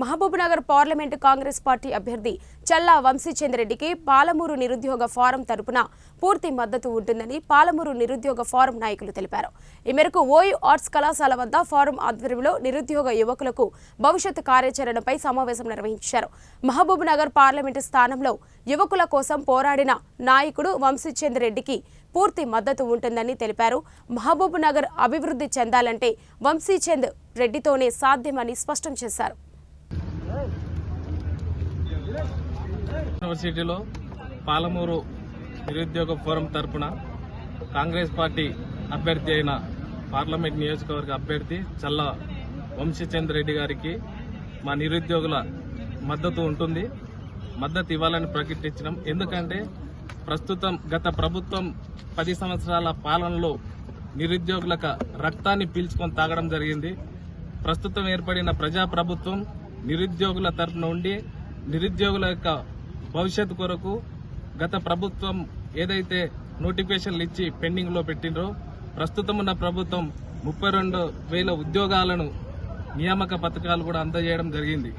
Mahabubnagar parliament Congress party అభ్యర్థి చల్లా వంశీచంద్రెడ్డికి పాలమూరు నిరుద్యోగ form తరపున పూర్తి మద్దతు ఉంటుందని పాలమూరు నిరుద్యోగ ఫారం నాయకులు తెలిపారు. ఈ మేరకు ఓయూ ఆర్ట్స్ కళాశాల వద్ద ఫారం ఆధ్వర్యంలో నిరుద్యోగ యువకులకు భవిష్యత్ కార్యాచరణపై సమావేశం నిర్వహించారు. మహబూబ్నగర్ పార్లమెంటు స్థానంలో యువకుల కోసం పోరాడిన నాయకుడు వంశీచంద్రెడ్డికి పూర్తి మద్దతు ఉంటుందని తెలిపారు. మహబూబ్నగర్ అభివృద్ధి చెందాలంటే వంశీచంద్ రెడ్డితోనే సాధ్యమని స్పష్టం చేశారు. యూనివర్సిటీలో పాలమూరు నిరుద్యోగ ఫోరం తరపున కాంగ్రెస్ పార్టీ అభ్యర్థి అయిన పార్లమెంట్ నియోజకవర్గ అభ్యర్థి చల్ల వంశీచంద్ర రెడ్డి గారికి మా నిరుద్యోగుల మద్దతు ఉంటుంది. మద్దతు ఇవ్వాలని ప్రకటించినాం. ఎందుకంటే ప్రస్తుతం గత ప్రభుత్వం పది సంవత్సరాల పాలనలో నిరుద్యోగులకు రక్తాన్ని పీల్చుకొని తాగడం జరిగింది. ప్రస్తుతం ఏర్పడిన ప్రజాప్రభుత్వం నిరుద్యోగుల తరపున ఉండి నిరుద్యోగుల యొక్క భవిష్యత్తు కొరకు గత ప్రభుత్వం ఏదైతే నోటిఫికేషన్లు ఇచ్చి పెండింగ్లో పెట్టిండ్రో ప్రస్తుతం ఉన్న ప్రభుత్వం ముప్పై రెండు వేల ఉద్యోగాలను నియామక పథకాలు కూడా అందజేయడం జరిగింది.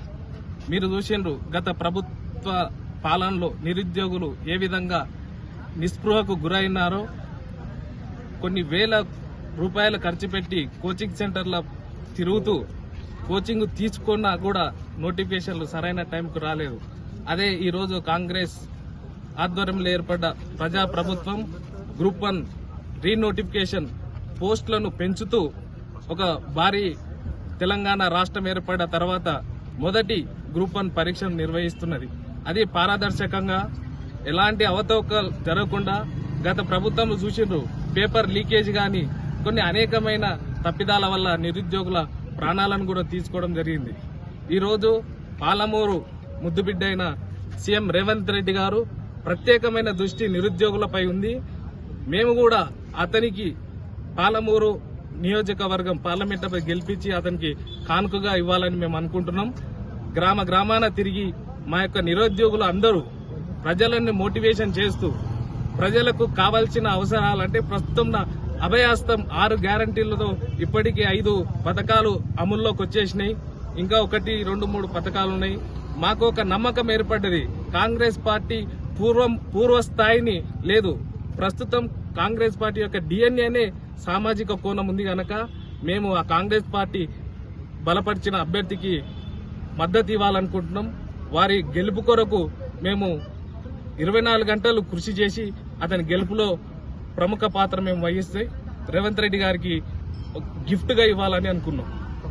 మీరు చూసిండ్రు గత ప్రభుత్వ పాలనలో నిరుద్యోగులు ఏ విధంగా నిస్పృహకు గురైనారో కొన్ని వేల రూపాయలు ఖర్చు పెట్టి కోచింగ్ సెంటర్ల తిరుగుతూ కోచింగ్ తీసుకున్నా కూడా నోటిఫికేషన్లు సరైన టైంకు రాలేదు. అదే ఈరోజు కాంగ్రెస్ ఆధ్వర్యంలో ఏర్పడ్డ ప్రజా ప్రభుత్వం గ్రూప్ వన్ రీనోటిఫికేషన్ పోస్టులను పెంచుతూ ఒక భారీ తెలంగాణ రాష్ట్రం ఏర్పడ్డ తర్వాత మొదటి గ్రూప్ వన్ పరీక్షను నిర్వహిస్తున్నది. అది పారదర్శకంగా ఎలాంటి అవతవకలు జరగకుండా గత ప్రభుత్వం చూసిండ్రు. పేపర్ లీకేజ్ గాని కొన్ని అనేకమైన తప్పిదాల వల్ల నిరుద్యోగుల ప్రాణాలను కూడా తీసుకోవడం జరిగింది. ఈరోజు పాలమూరు ముద్దుబిడ్డ అయిన సీఎం రేవంత్ రెడ్డి గారు ప్రత్యేకమైన దృష్టి నిరుద్యోగులపై ఉంది. మేము కూడా అతనికి పాలమూరు నియోజకవర్గం పార్లమెంటుపై గెలిపించి అతనికి కానుకగా ఇవ్వాలని మేము అనుకుంటున్నాం. గ్రామ గ్రామాన తిరిగి మా యొక్క నిరుద్యోగులు అందరూ ప్రజలను మోటివేషన్ చేస్తూ ప్రజలకు కావాల్సిన అవసరాలంటే ప్రస్తుతం అభయాస్తం ఆరు గ్యారంటీలతో ఇప్పటికీ ఐదు పథకాలు అమల్లోకి వచ్చేసినాయి ఇంకా ఒకటి రెండు మూడు పథకాలు ఉన్నాయి మాకు ఒక నమ్మకం ఏర్పడ్డది. కాంగ్రెస్ పార్టీ పూర్వం పూర్వ స్థాయిని లేదు. ప్రస్తుతం కాంగ్రెస్ పార్టీ యొక్క డిఎన్ఏనే సామాజిక కోణం ఉంది గనక మేము ఆ కాంగ్రెస్ పార్టీ బలపరిచిన అభ్యర్థికి మద్దతు ఇవ్వాలనుకుంటున్నాం. వారి గెలుపు కొరకు మేము ఇరవై నాలుగు గంటలు కృషి చేసి అతని గెలుపులో ప్రముఖ పాత్ర మేము వహిస్తే రేవంత్ రెడ్డి గారికి గిఫ్ట్గా ఇవ్వాలని అనుకున్నాం.